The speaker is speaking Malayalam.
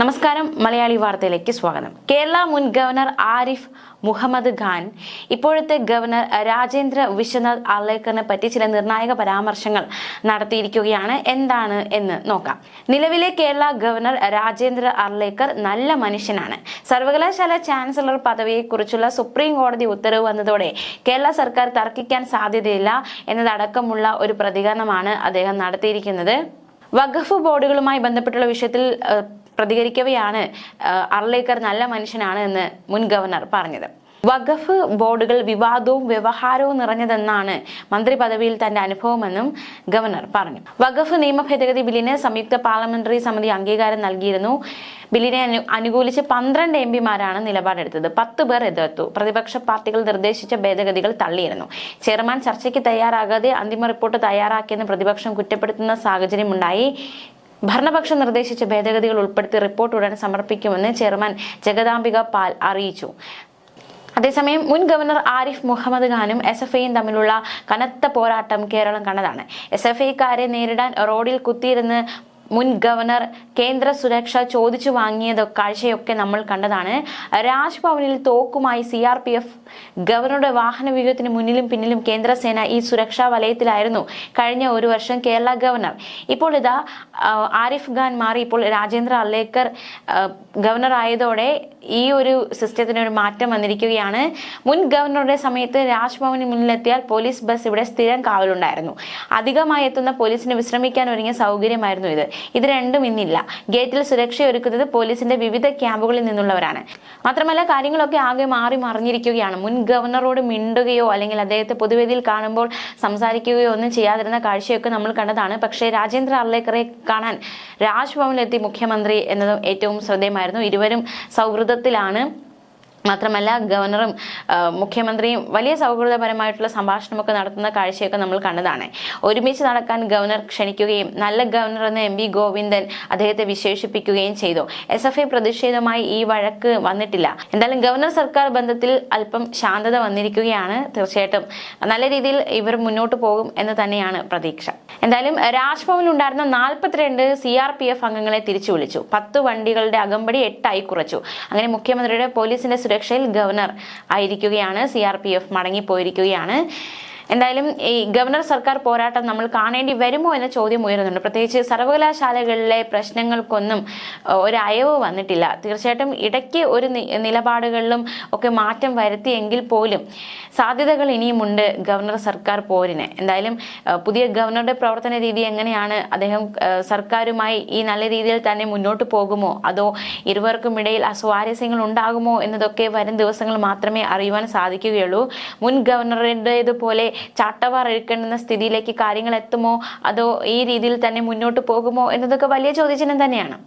നമസ്കാരം മലയാളി വാർത്തയിലേക്ക് സ്വാഗതം. കേരള മുൻ ഗവർണർ ആരിഫ് മുഹമ്മദ് ഖാൻ ഇപ്പോഴത്തെ ഗവർണർ രാജേന്ദ്ര വിശ്വനാഥ് ആർലേക്കറിനെ പറ്റി ചില നിർണായക പരാമർശങ്ങൾ നടത്തിയിരിക്കുകയാണ്. എന്താണ് എന്ന് നോക്കാം. നിലവിലെ കേരള ഗവർണർ രാജേന്ദ്ര ആർലേക്കർ നല്ല മനുഷ്യനാണ്. സർവകലാശാല ചാൻസലർ പദവിയെക്കുറിച്ചുള്ള സുപ്രീം കോടതി ഉത്തരവ് വന്നതോടെ കേരള സർക്കാർ തർക്കിക്കാൻ സാധ്യതയില്ല എന്നതടക്കമുള്ള ഒരു പ്രതികരണമാണ് അദ്ദേഹം നടത്തിയിരിക്കുന്നത്. വഖഫ് ബോർഡുകളുമായി ബന്ധപ്പെട്ടുള്ള വിഷയത്തിൽ പ്രതികരിക്കവെയാണ് അർലേക്കർ നല്ല മനുഷ്യനാണ് എന്ന് മുൻ ഗവർണർ പറഞ്ഞത്. വഖഫ് ബോർഡുകൾ വിവാദവും വ്യവഹാരവും നിറഞ്ഞതെന്നാണ് മന്ത്രി പദവിയിൽ തന്റെ അനുഭവമെന്നും ഗവർണർ പറഞ്ഞു. വഖഫ് നിയമ ഭേദഗതി ബില്ലിന് സംയുക്ത പാർലമെന്ററി സമിതി അംഗീകാരം നൽകിയിരുന്നു. ബില്ലിനെ അനു- അനുകൂലിച്ച് പന്ത്രണ്ട് എം പിമാരാണ് നിലപാടെടുത്തത്. പത്ത് പേർ എതിർത്തു. പ്രതിപക്ഷ പാർട്ടികൾ നിർദ്ദേശിച്ച ഭേദഗതികൾ തള്ളിയിരുന്നു. ചെയർമാൻ ചർച്ചയ്ക്ക് തയ്യാറാകാതെ അന്തിമ റിപ്പോർട്ട് തയ്യാറാക്കിയെന്ന് പ്രതിപക്ഷം കുറ്റപ്പെടുത്തുന്ന സാഹചര്യമുണ്ടായി. ഭരണപക്ഷം നിർദ്ദേശിച്ച ഭേദഗതികൾ ഉൾപ്പെടുത്തി റിപ്പോർട്ട് ഉടൻ സമർപ്പിക്കുമെന്ന് ചെയർമാൻ ജഗദാംബിക പാൽ അറിയിച്ചു. അതേസമയം മുൻ ഗവർണർ ആരിഫ് മുഹമ്മദ് ഖാനും എസ് എഫ് ഐയും തമ്മിലുള്ള കനത്ത പോരാട്ടം കേരളം കണ്ടതാണ്. എസ് എഫ് ഐക്കാരെ നേരിടാൻ റോഡിൽ കുത്തിയിരുന്ന് മുൻ ഗവർണർ കേന്ദ്ര സുരക്ഷ ചോദിച്ചു വാങ്ങിയത് കാഴ്ചയൊക്കെ നമ്മൾ കണ്ടതാണ്. രാജ്ഭവനിൽ തോക്കുമായി സി ആർ പി എഫ് ഗവർണറുടെ വാഹന വ്യൂഹത്തിന് മുന്നിലും പിന്നിലും കേന്ദ്രസേന ഈ സുരക്ഷാ വലയത്തിലായിരുന്നു. കഴിഞ്ഞ ഒരു വർഷം കേരള ഗവർണർ. ഇപ്പോൾ ഇതാ ആരിഫ് ഖാൻ മാറി. ഇപ്പോൾ രാജേന്ദ്ര അല്ലേക്കർ ഗവർണർ ആയതോടെ ഈ ഒരു സിസ്റ്റത്തിന് ഒരു മാറ്റം വന്നിരിക്കുകയാണ്. മുൻ ഗവർണറുടെ സമയത്ത് രാജ്ഭവന് മുന്നിലെത്തിയാൽ പോലീസ് ബസ് ഇവിടെ സ്ഥിരം കാവലുണ്ടായിരുന്നു. അധികമായി എത്തുന്ന പോലീസിന് വിശ്രമിക്കാൻ ഒരുങ്ങിയ സൗകര്യമായിരുന്നു ഇത്. ഇത് രണ്ടും ഇന്നില്ല. ഗേറ്റിൽ സുരക്ഷയൊരുക്കുന്നത് പോലീസിന്റെ വിവിധ ക്യാമ്പുകളിൽ നിന്നുള്ളവരാണ്. മാത്രമല്ല കാര്യങ്ങളൊക്കെ ആകെ മാറി മറിഞ്ഞിരിക്കുകയാണ്. മുൻ ഗവർണറോട് മിണ്ടുകയോ അല്ലെങ്കിൽ അദ്ദേഹത്തെ പൊതുവേദിയിൽ കാണുമ്പോൾ സംസാരിക്കുകയോ ഒന്നും ചെയ്യാതിരുന്ന കാഴ്ചയൊക്കെ നമ്മൾ കണ്ടതാണ്. പക്ഷേ രാജേന്ദ്ര അർലേക്കറെ കാണാൻ രാജ്ഭവനിലെത്തി മുഖ്യമന്ത്രി എന്നതും ഏറ്റവും ശ്രദ്ധേയമായിരുന്നു. ഇരുവരും സൗഹൃദത്തിലാണ്. മാത്രമല്ല ഗവർണറും മുഖ്യമന്ത്രിയും വലിയ സൗഹൃദപരമായിട്ടുള്ള സംഭാഷണമൊക്കെ നടത്തുന്ന കാഴ്ചയൊക്കെ നമ്മൾ കണ്ടതാണ്. ഒരുമിച്ച് നടക്കാൻ ഗവർണർ ക്ഷണിക്കുകയും നല്ല ഗവർണർ എന്ന് എം ഗോവിന്ദൻ അദ്ദേഹത്തെ വിശേഷിപ്പിക്കുകയും ചെയ്തു. എസ് എഫ് ഐ പ്രതിഷേധമായി ഈ വഴക്ക് വന്നിട്ടില്ല. എന്തായാലും ഗവർണർ സർക്കാർ ബന്ധത്തിൽ അല്പം ശാന്തത വന്നിരിക്കുകയാണ് തീർച്ചയായിട്ടും. നല്ല രീതിയിൽ ഇവർ മുന്നോട്ട് പോകും എന്ന് തന്നെയാണ് പ്രതീക്ഷ. എന്തായാലും രാജ്ഭവനിൽ ഉണ്ടായിരുന്ന നാൽപ്പത്തിരണ്ട് സി ആർ പി എഫ് അംഗങ്ങളെ തിരിച്ചു വിളിച്ചു. പത്ത് വണ്ടികളുടെ അകമ്പടി എട്ടായി കുറച്ചു. അങ്ങനെ മുഖ്യമന്ത്രിയുടെ പോലീസിന്റെ സുരക്ഷയിൽ ഗവർണർ ആയിരിക്കുകയാണ്. സി ആർ പി എഫ് മടങ്ങിപ്പോയിരിക്കുകയാണ്. എന്തായാലും ഈ ഗവർണർ സർക്കാർ പോരാട്ടം നമ്മൾ കാണേണ്ടി വരുമോ എന്ന ചോദ്യം ഉയരുന്നുണ്ട്. പ്രത്യേകിച്ച് സർവകലാശാലകളിലെ പ്രശ്നങ്ങൾക്കൊന്നും ഒരു അയവ് വന്നിട്ടില്ല. തീർച്ചയായിട്ടും ഇടയ്ക്ക് ഒരു നിലപാടുകളിലും ഒക്കെ മാറ്റം വരുത്തിയെങ്കിൽ പോലും സാധ്യതകൾ ഇനിയുമുണ്ട് ഗവർണർ സർക്കാർ പോരിന്. എന്തായാലും പുതിയ ഗവർണറുടെ പ്രവർത്തന രീതി എങ്ങനെയാണ്? അദ്ദേഹം സർക്കാരുമായി ഈ നല്ല രീതിയിൽ തന്നെ മുന്നോട്ട് പോകുമോ? അതോ ഇരുവർക്കും ഇടയിൽ അസ്വാരസ്യങ്ങൾ ഉണ്ടാകുമോ എന്നതൊക്കെ വരും ദിവസങ്ങൾ മാത്രമേ അറിയുവാൻ സാധിക്കുകയുള്ളൂ. മുൻ ഗവർണറുടേതുപോലെ ചാട്ടവാർ എടുക്കേണ്ടുന്ന സ്ഥിതിയിലേക്ക് കാര്യങ്ങൾ എത്തുമോ? അതോ ഈ രീതിയിൽ തന്നെ മുന്നോട്ട് പോകുമോ? എന്നതൊക്കെ വലിയ ചോദ്യചിഹ്നം തന്നെയാണ്.